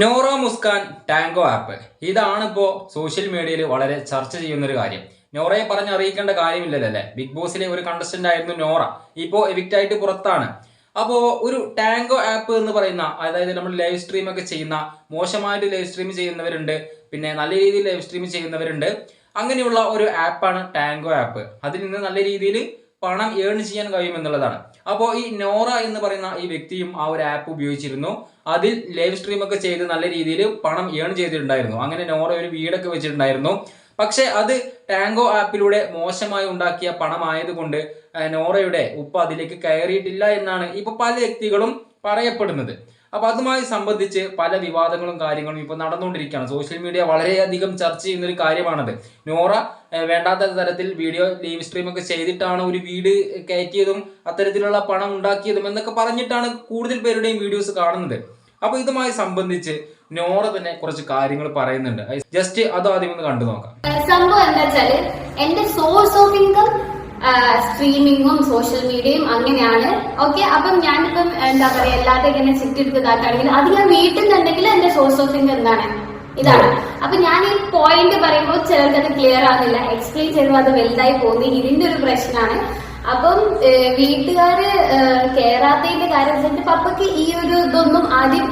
Nora Muskan tango app. ഇതാണ് ഇപ്പോൾ social മീഡിയയിൽ വളരെ ചർച്ച ചെയ്യുന്ന ഒരു കാര്യം. നോറയെ പറഞ്ഞ് അറിയിക്കേണ്ട കാര്യമില്ലല്ലോ? അല്ലേ ബിഗ് ബോസിലെ ഒരു കണ്ടസ്റ്റന്റ് ആയിരുന്നു നോറ. ഇപ്പോ എവിക്റ്റ് ആയിട്ട് പുറത്താണ്. അപ്പോൾ ഒരു ടാങ്കോ ആപ്പ് എന്ന് പറയുന്ന അതായത് നമ്മൾ ലൈവ് സ്ട്രീം ഒക്കെ ചെയ്യുന്ന മോശമായിട്ട് ലൈവ് സ്ട്രീം ചെയ്യുന്നവരുണ്ട്. പിന്നെ നല്ല രീതിയിൽ ലൈവ് സ്ട്രീം ചെയ്യുന്നവരുണ്ട്. അങ്ങനെയുള്ള ഒരു ആപ്പാണ് ടാങ്കോ ആപ്പ്. അതിൽ നിന്ന് നല്ല രീതിയിൽ പണം ഏൺ ചെയ്യാൻ കഴിയും എന്നുള്ളതാണ്. അപ്പോൾ ഈ നോറ എന്ന് പറയുന്ന ഈ വ്യക്തിയും ആ ഒരു ആപ്പ് ഉപയോഗിച്ചിരുന്നു. അതിൽ ലൈവ് സ്ട്രീം ഒക്കെ ചെയ്ത് നല്ല രീതിയിൽ പണം ഏൺ ചെയ്തിട്ടുണ്ടായിരുന്നു. അങ്ങനെ നോറ ഒരു വീടൊക്കെ വെച്ചിട്ടുണ്ടായിരുന്നു. പക്ഷെ അത് ടാങ്കോ ആപ്പിലൂടെ മോശമായി ഉണ്ടാക്കിയ പണമായതുകൊണ്ട് നോറയുടെ ഉപ്പ അതിലേക്ക് കയറിയിട്ടില്ല എന്നാണ് ഇപ്പൊ പല വ്യക്തികളും പറയപ്പെടുന്നത്. അപ്പൊ അതുമായി സംബന്ധിച്ച് പല വിവാദങ്ങളും കാര്യങ്ങളും ഇപ്പൊ നടന്നുകൊണ്ടിരിക്കുകയാണ്. സോഷ്യൽ മീഡിയ വളരെയധികം ചർച്ച ചെയ്യുന്ന ഒരു കാര്യമാണത്. നോറ വേണ്ടാത്ത തരത്തിൽ വീഡിയോ ലൈവ് സ്ട്രീം ഒക്കെ ചെയ്തിട്ടാണ് ഒരു വീട് കയറ്റിയതും അത്തരത്തിലുള്ള പണം ഉണ്ടാക്കിയതും എന്നൊക്കെ പറഞ്ഞിട്ടാണ് കൂടുതൽ പേരുടെയും വീഡിയോസ് കാണുന്നത്. അപ്പൊ ഇതുമായി സംബന്ധിച്ച് നോറ തന്നെ കുറച്ച് കാര്യങ്ങൾ പറയുന്നുണ്ട്. ജസ്റ്റ് അത് ആദ്യം ഒന്ന് കണ്ടു നോക്കാം. സംഭവം എന്താ വെച്ചാൽ എന്റെ സോഴ്സ് ഓഫ് ഇൻകം സ്ട്രീമിങ്ങും സോഷ്യൽ മീഡിയയും അങ്ങനെയാണ്. ഓക്കെ അപ്പം ഞാനിപ്പം എന്താ പറയാ എല്ലാത്ത ഇങ്ങനെ ചിട്ടെടുത്ത് ഇതാക്കുകയാണെങ്കിൽ അത് ഞാൻ വീട്ടിൽ നിന്നുണ്ടെങ്കിൽ എന്റെ സോഴ്സ് ഓഫ് ഇൻകം എന്താണ്? ഇതാണ്. അപ്പൊ ഞാൻ ഈ പോയിന്റ് പറയുമ്പോൾ ചിലർക്ക് അത് ക്ലിയർ ആവുന്നില്ല. എക്സ്പ്ലെയിൻ ചെയ്യുമ്പോൾ അത് വലുതായി പോകുന്നു. ഇതിന്റെ ഒരു പ്രശ്നമാണ്. അപ്പം വീട്ടുകാര് കേറാത്തതിന്റെ കാര്യം വെച്ചിട്ട് പപ്പയ്ക്ക് ഈ ഒരു ഇതൊന്നും ആദ്യം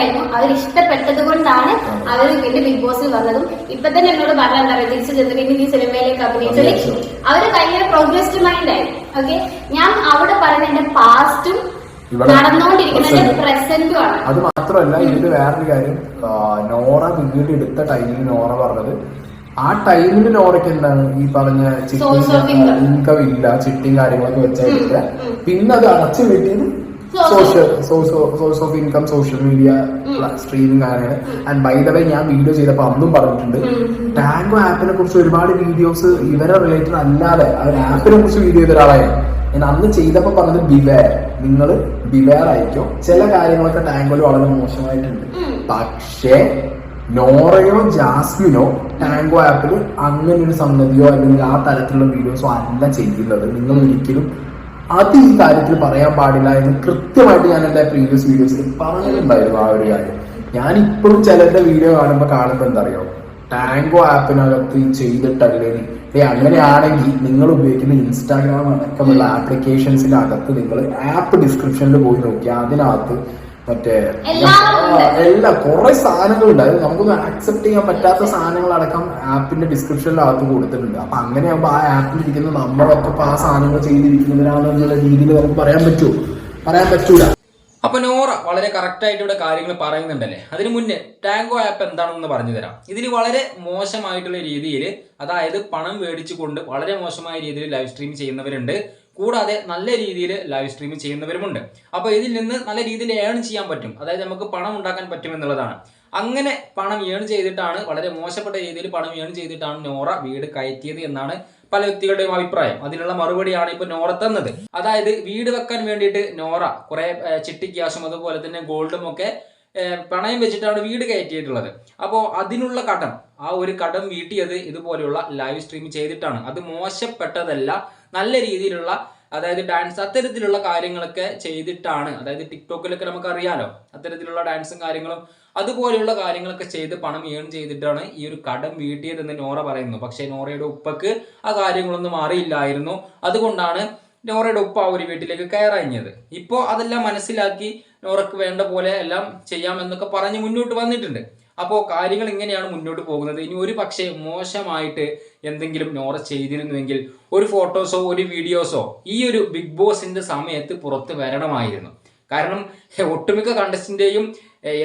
ഇഷ്ടമല്ലായിരുന്നു അവർ ഇഷ്ടപ്പെട്ടത് കൊണ്ടാണ് അവർ പിന്നെ ബിഗ് ബോസിൽ വന്നതും. ഇപ്പൊ തന്നെ എന്നോട് പറയാൻ എന്താ പറയുക തിരിച്ചു ചെന്ന് പിന്നെ ഈ സിനിമയിലേക്ക് അഭിനയിച്ചാൽ അവർ ഭയങ്കര പ്രോഗ്രസ്ഡ് മൈൻഡ് ആയി. ഓക്കെ ഞാൻ അവിടെ പറയുന്ന എന്റെ പാസ്റ്റും അത് മാത്രമല്ല ഇതിൽ വേറൊരു കാര്യം. നോറ പിന്നീട് എടുത്ത ടൈമിൽ നോറ പറഞ്ഞത്. ആ ടൈമിൽ നോറയ്ക്ക് എന്താണ്? ഈ പറഞ്ഞ ചിട്ടി. ഇൻകം ഇല്ല ചിട്ടിയും കാര്യങ്ങളൊക്കെ വെച്ചാൽ. പിന്നെ അത് അടച്ചു Source social source of income social media streaming ആണ് ആൻഡ് ബൈ ദ വേ ഞാൻ വീഡിയോ ചെയ്തപ്പോൾ അന്നും പറഞ്ഞിട്ടുണ്ട്. ടാങ്കോ ആപ്പിനെ കുറിച്ച് ഒരുപാട് വീഡിയോസ് ഇവരെ റിലേറ്റഡ് അല്ലാതെ അവർ ആപ്പിനെ കുറിച്ച് വീഡിയോ ചെയ്ത ഒരാളായിരുന്നു ഞാൻ അന്ന് ചെയ്തപ്പോൾ പറഞ്ഞത് ബിവെയർ നിങ്ങൾ ബിവെയർ ആയിരിക്കും. ചില കാര്യങ്ങളൊക്കെ ടാങ്കോയിൽ വളരെ മോശമായിട്ടുണ്ട്. പക്ഷേ നോറയോ ജാസ്മിനോ ടാങ്കോ ആപ്പിൽ അങ്ങനെ ഒരു സംഗതിയോ അല്ലെങ്കിൽ ആ തരത്തിലുള്ള വീഡിയോസോ അല്ല ചെയ്യുന്നത് നിങ്ങൾ ഒരിക്കലും അത് ഈ കാര്യത്തിൽ പറയാൻ പാടില്ല എന്ന് കൃത്യമായിട്ട് ഞാൻ എന്റെ പ്രീവിയസ് വീഡിയോസിൽ പറഞ്ഞിട്ടുണ്ടായിരുന്നു ആ ഒരു കാര്യം. ഞാൻ ഇപ്പോഴും ചിലരുടെ വീഡിയോ കാണുമ്പോൾ കാണുമ്പോൾ എന്താ അറിയോ ടാങ്കോ ആപ്പിനകത്ത് ചെയ്തിട്ടല്ലേ ഏ അങ്ങനെയാണെങ്കിൽ നിങ്ങൾ ഉപയോഗിക്കുന്ന ഇൻസ്റ്റാഗ്രാം അടക്കമുള്ള ആപ്ലിക്കേഷൻസിന്റെ അകത്ത് നിങ്ങൾ ആപ്പ് ഡിസ്ക്രിപ്ഷനിൽ പോയി നോക്കിയാൽ അതിനകത്ത് മറ്റേ എല്ലാം കുറെ സാധനങ്ങളുണ്ട്. അതായത് നമുക്കൊന്നും ആക്സെപ്റ്റ് ചെയ്യാൻ പറ്റാത്ത സാധനങ്ങൾ അടക്കം ആപ്പിന്റെ ഡിസ്ക്രിപ്ഷനിലകത്ത് കൊടുത്തിട്ടുണ്ട്. അപ്പൊ അങ്ങനെയാകുമ്പോ ആ ആപ്പിൽ ഇരിക്കുന്ന നമ്മളൊക്കെ ആ സാധനങ്ങൾ ചെയ്തിരിക്കുന്നവരാണെന്നുള്ള രീതിയിൽ നമുക്ക് പറയാൻ പറ്റുമോ പറയാൻ പറ്റൂല. അപ്പൊ നോറ വളരെ കറക്റ്റ് ആയിട്ട് ഇവിടെ കാര്യങ്ങൾ പറയുന്നുണ്ടല്ലേ? അതിന് മുന്നേ ടാങ്കോ ആപ്പ് എന്താണെന്ന് പറഞ്ഞു തരാം. ഇതിൽ വളരെ മോശമായിട്ടുള്ള രീതിയിൽ അതായത് പണം മേടിച്ചുകൊണ്ട് വളരെ മോശമായ രീതിയിൽ ലൈവ് സ്ട്രീം ചെയ്യുന്നവരുണ്ട്. കൂടാതെ നല്ല രീതിയിൽ ലൈവ് സ്ട്രീം ചെയ്യുന്നവരുമുണ്ട്. അപ്പോൾ ഇതിൽ നിന്ന് നല്ല രീതിയിൽ ഏൺ ചെയ്യാൻ പറ്റും. അതായത് നമുക്ക് പണം ഉണ്ടാക്കാൻ പറ്റും എന്നുള്ളതാണ്. അങ്ങനെ പണം ഏൺ ചെയ്തിട്ടാണ് വളരെ മോശപ്പെട്ട രീതിയിൽ പണം ഏൺ ചെയ്തിട്ടാണ് നോറ വീട് കയറ്റിയത് എന്നാണ് പല വ്യക്തികളുടെയും അഭിപ്രായം. അതിനുള്ള മറുപടിയാണ് ഇപ്പൊ നോറ തന്നത്. അതായത് വീട് വെക്കാൻ വേണ്ടിയിട്ട് നോറ കുറെ ചിട്ടി ക്യാഷും അതുപോലെ തന്നെ ഗോൾഡും ഒക്കെ പണയം വെച്ചിട്ടാണ് വീട് കയറ്റിയിട്ടുള്ളത്. അപ്പോൾ അതിനുള്ള കടം ആ ഒരു കടം വീട്ടിയത് ഇതുപോലെയുള്ള ലൈവ് സ്ട്രീം ചെയ്തിട്ടാണ്. അത് മോശപ്പെട്ടതല്ല നല്ല രീതിയിലുള്ള അതായത് ഡാൻസ് അത്തരത്തിലുള്ള കാര്യങ്ങളൊക്കെ ചെയ്തിട്ടാണ്. അതായത് ടിക്ടോക്കിലൊക്കെ നമുക്ക് അറിയാലോ അത്തരത്തിലുള്ള ഡാൻസും കാര്യങ്ങളും അതുപോലെയുള്ള കാര്യങ്ങളൊക്കെ ചെയ്ത് പണം ഏൺ ചെയ്തിട്ടാണ് ഈ ഒരു കടം വീട്ടിയതെന്ന് നോറ പറയുന്നു. പക്ഷേ നോറയുടെ ഉപ്പക്ക് ആ കാര്യങ്ങളൊന്നും അറിയില്ലായിരുന്നു. അതുകൊണ്ടാണ് നോറയുടെ ഉപ്പ ആ ഒരു വീട്ടിലേക്ക് കയറഞ്ഞത് ഇപ്പോൾ അതെല്ലാം മനസ്സിലാക്കി നോറക്ക് വേണ്ട പോലെ എല്ലാം ചെയ്യാമെന്നൊക്കെ പറഞ്ഞ് മുന്നോട്ട് വന്നിട്ടുണ്ട്. അപ്പോൾ കാര്യങ്ങൾ ഇങ്ങനെയാണ് മുന്നോട്ട് പോകുന്നത്. ഇനി ഒരു പക്ഷേ മോശമായിട്ട് എന്തെങ്കിലും നോറ ചെയ്തിരുന്നുവെങ്കിൽ ഒരു ഫോട്ടോസോ ഒരു വീഡിയോസോ ഈ ഒരു ബിഗ് ബോസിന്റെ സമയത്ത് പുറത്ത് വരണമായിരുന്നു. കാരണം ഒട്ടുമിക്ക കണ്ടസ്റ്റിന്റെയും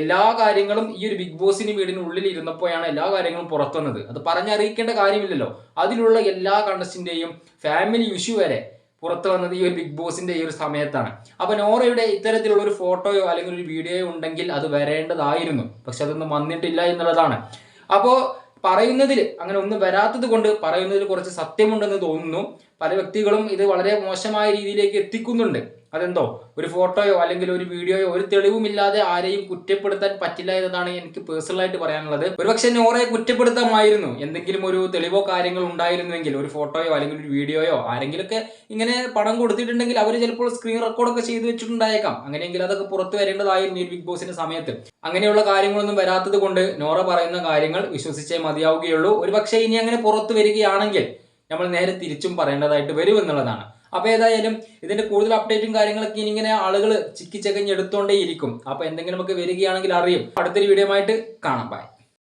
എല്ലാ കാര്യങ്ങളും ഈ ഒരു ബിഗ് ബോസിന് വീടിനുള്ളിൽ ഇരുന്നപ്പോഴാണ് എല്ലാ കാര്യങ്ങളും പുറത്തുവന്നത്. അത് പറഞ്ഞറിയിക്കേണ്ട കാര്യമില്ലല്ലോ. അതിലുള്ള എല്ലാ കണ്ടസ്റ്റിന്റെയും ഫാമിലി ഇഷ്യൂ വരെ പുറത്തു വന്നത് ഈ ഒരു ബിഗ് ബോസിന്റെ ഈ ഒരു സമയത്താണ്. അപ്പൊ നോറയുടെ ഇത്തരത്തിലുള്ള ഒരു ഫോട്ടോയോ അല്ലെങ്കിൽ ഒരു വീഡിയോയോ ഉണ്ടെങ്കിൽ അത് വരേണ്ടതായിരുന്നു. പക്ഷെ അതൊന്നും വന്നിട്ടില്ല എന്നുള്ളതാണ്. അപ്പോ പറയുന്നതിൽ അങ്ങനെ ഒന്നും വരാത്തത് കൊണ്ട് പറയുന്നതിൽ കുറച്ച് സത്യമുണ്ടെന്ന് തോന്നുന്നു. പല വ്യക്തികളും ഇത് വളരെ മോശമായ രീതിയിലേക്ക് എത്തിക്കുന്നുണ്ട്. അതെന്തോ? ഒരു ഫോട്ടോയോ അല്ലെങ്കിൽ ഒരു വീഡിയോയോ ഒരു തെളിവുമില്ലാതെ ആരെയും കുറ്റപ്പെടുത്താൻ പറ്റില്ല എന്നതാണ് എനിക്ക് പേഴ്സണലായിട്ട് പറയാനുള്ളത്. ഒരുപക്ഷെ നോറയെ കുറ്റപ്പെടുത്താമായിരുന്നു. എന്തെങ്കിലും ഒരു തെളിവോ കാര്യങ്ങൾ ഉണ്ടായിരുന്നുവെങ്കിൽ ഒരു ഫോട്ടോയോ അല്ലെങ്കിൽ ഒരു വീഡിയോയോ ആരെങ്കിലുമൊക്കെ ഇങ്ങനെ പണം കൊടുത്തിട്ടുണ്ടെങ്കിൽ അവർ ചിലപ്പോൾ സ്ക്രീൻ റെക്കോർഡൊക്കെ ചെയ്തു വെച്ചിട്ടുണ്ടായേക്കാം. അങ്ങനെയെങ്കിൽ അതൊക്കെ പുറത്തു വരേണ്ടതായിരുന്നു ഈ ബിഗ് ബോസിന്റെ സമയത്ത്. അങ്ങനെയുള്ള കാര്യങ്ങളൊന്നും വരാത്തത് കൊണ്ട് നോറ പറയുന്ന കാര്യങ്ങൾ വിശ്വസിച്ചേ മതിയാവുകയുള്ളൂ. ഒരുപക്ഷെ ഇനി അങ്ങനെ പുറത്തു വരികയാണെങ്കിൽ നമ്മൾ നേരെ തിരിച്ചും പറയേണ്ടതായിട്ട് വരും എന്നുള്ളതാണ്. അപ്പൊ ഏതായാലും ഇതിന്റെ കൂടുതൽ അപ്ഡേറ്റും കാര്യങ്ങളൊക്കെ ഇനി ഇങ്ങനെ ആളുകൾ ചിക്കി ചകഞ്ഞ് എടുത്തോണ്ടേ ഇരിക്കും അപ്പൊ എന്തെങ്കിലുമൊക്കെ വരികയാണെങ്കിൽ അറിയും. അടുത്തൊരു വീഡിയോ ആയിട്ട് കാണാം. ബൈ